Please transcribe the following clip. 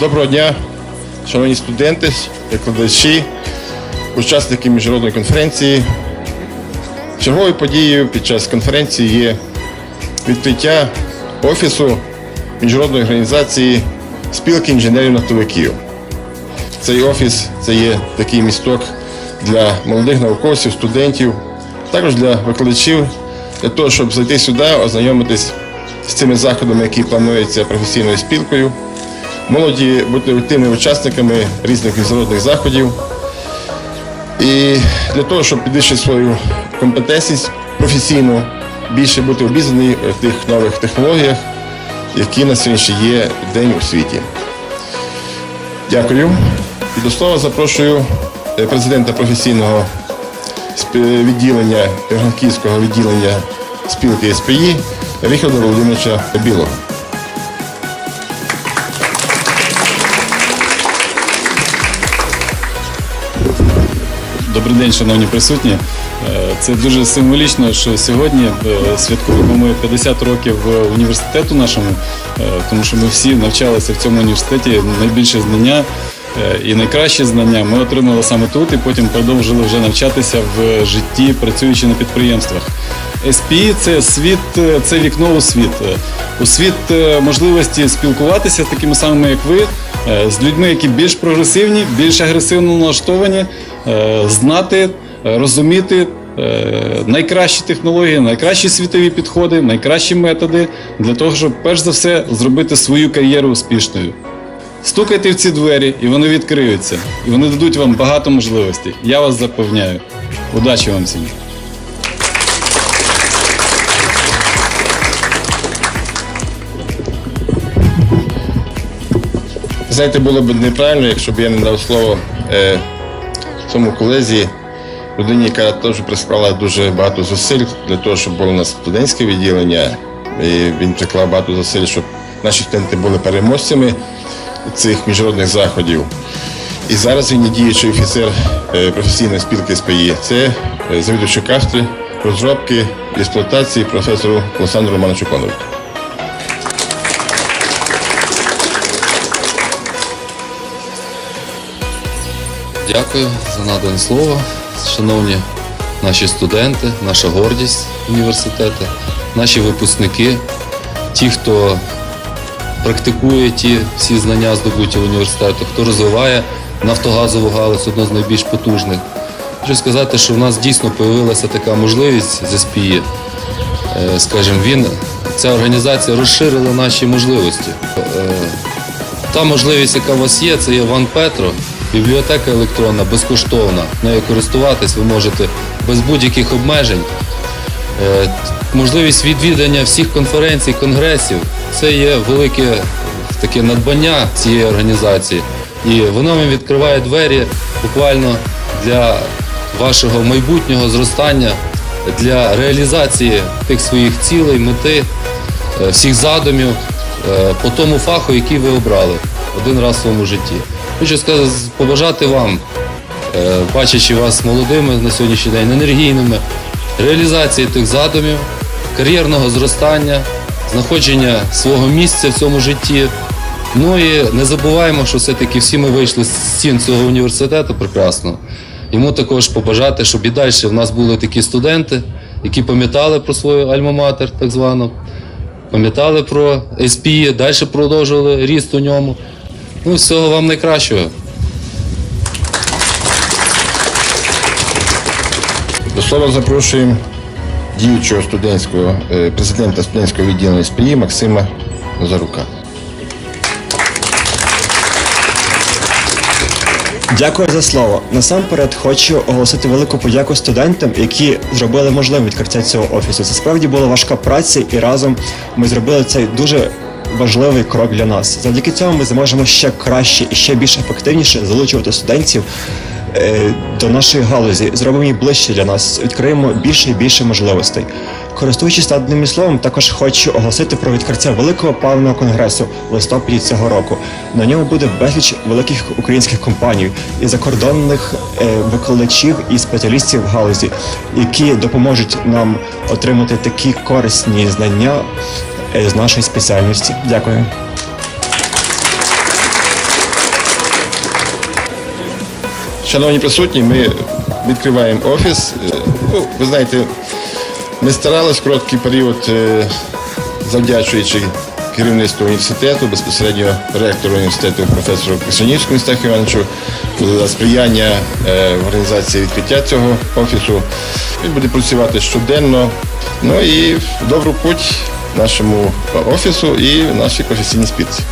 Доброго дня, шановні студенти, викладачі, учасники міжнародної конференції. Черговою подією під час конференції є відкриття офісу міжнародної організації спілки інженерів-нафтовиків. Цей офіс це є такий місток для молодих науковців, студентів, також для викладачів, для того, щоб зайти сюди, ознайомитись з цими заходами, які плануються професійною спілкою молоді бути активними учасниками різних міжнародних заходів. І для того, щоб підвищити свою компетентність професійно, більше бути обізнані в тих нових технологіях, які на сьогодні є день у світі. Дякую. І до слова запрошую е, президента професійного відділення Івано-Франківського відділення спілки СПІ Віхода Володимировича Білого. Добрий день, шановні присутні. Е, Це дуже символічно, що сьогодні е, святкуємо ми 50 років е, університету нашому, тому що ми всі навчалися в цьому університеті. Найбільше знання і найкращі знання ми отримали саме тут, і потім продовжили вже навчатися в житті, працюючи на підприємствах. SPE – це світ, це вікно у світ. У світ можливості спілкуватися з такими самими, як ви, з людьми, які більш прогресивні, більш агресивно налаштовані, знати, е, розуміти е, найкращі технології, найкращі світові підходи, найкращі методи для того, щоб перш за все зробити свою кар'єру успішною. Стукайте в ці двері, і вони відкриються, і вони дадуть вам багато можливостей. Я вас запевняю. Удачі вам всім! Знаєте, було б неправильно, якщо б я не дав слово е, цьому колезі, людині, яка теж присклала дуже багато зусиль для того, щоб було у нас студентське відділення. І він приклав багато зусиль, щоб наші студенти були переможцями цих міжнародних заходів. І зараз він є діючий офіцер е, професійної спілки СПІ. Це е, завідувачий кафедри розробки і експлуатації професору Олександру Романовичу Конову. Дякую за надане слово. Шановні наші студенти, наша гордість університету, наші випускники, ті, хто практикує ті всі знання, здобуті в університету, хто розвиває нафтогазову галузь, одну з найбільш потужних. Хочу сказати, що в нас дійсно з'явилася така можливість з СПІ. Е, Скажімо, він, ця організація розширила наші можливості. Е, та можливість, яка у вас є, це є Ван Петро, бібліотека електронна, безкоштовна. Нею користуватись ви можете без будь-яких обмежень. Е, Можливість відвідання всіх конференцій, конгресів це є велике таке надбання цієї організації. І воно вам відкриває двері буквально для вашого майбутнього зростання, для реалізації тих своїх цілей, мети, е, всіх задумів е, по тому фаху, який ви обрали один раз в своєму житті. Хочу сказати, побажати вам, е, бачачи вас молодими на сьогоднішній день, енергійними, реалізації тих задумів, кар'єрного зростання, знаходження свого місця в цьому житті. Ну і не забуваємо, що все-таки всі ми вийшли з стін цього університету прекрасного. Йому також побажати, щоб і далі в нас були такі студенти, які пам'ятали про свою альма-матер, так звану, пам'ятали про СПІ, далі продовжували ріст у ньому. Ну, всього вам найкращого. До слова запрошуємо діючого студентського е, президента студентського відділення СПІ Максима Назарука. Дякую за слово. Насамперед хочу оголосити велику подяку студентам, які зробили можливим відкриття цього офісу. Це справді була важка праця, і разом ми зробили цей дуже важливий крок для нас. Завдяки цьому ми зможемо ще краще і ще більш ефективніше залучувати студентів е, до нашої галузі, зробимо її ближче для нас, відкриємо більше і більше можливостей. Користуючись наданим словом, також хочу оголосити про відкриття великого паливного конгресу в листопаді цього року. На ньому буде безліч великих українських компаній і закордонних е, викладачів і спеціалістів в галузі, які допоможуть нам отримати такі корисні знання з нашої спеціальності. Дякую. Шановні присутні, ми відкриваємо офіс. Е, Ну, ви знаєте, ми старались короткий період, е, завдячуючи керівництву університету, безпосередньо ректору університету, професору Кисанівському Стахію Івановичу, за сприяння е, в організації відкриття цього офісу. Він буде працювати щоденно. Ну і в добру путь нашому офісу і нашій професійній спілці.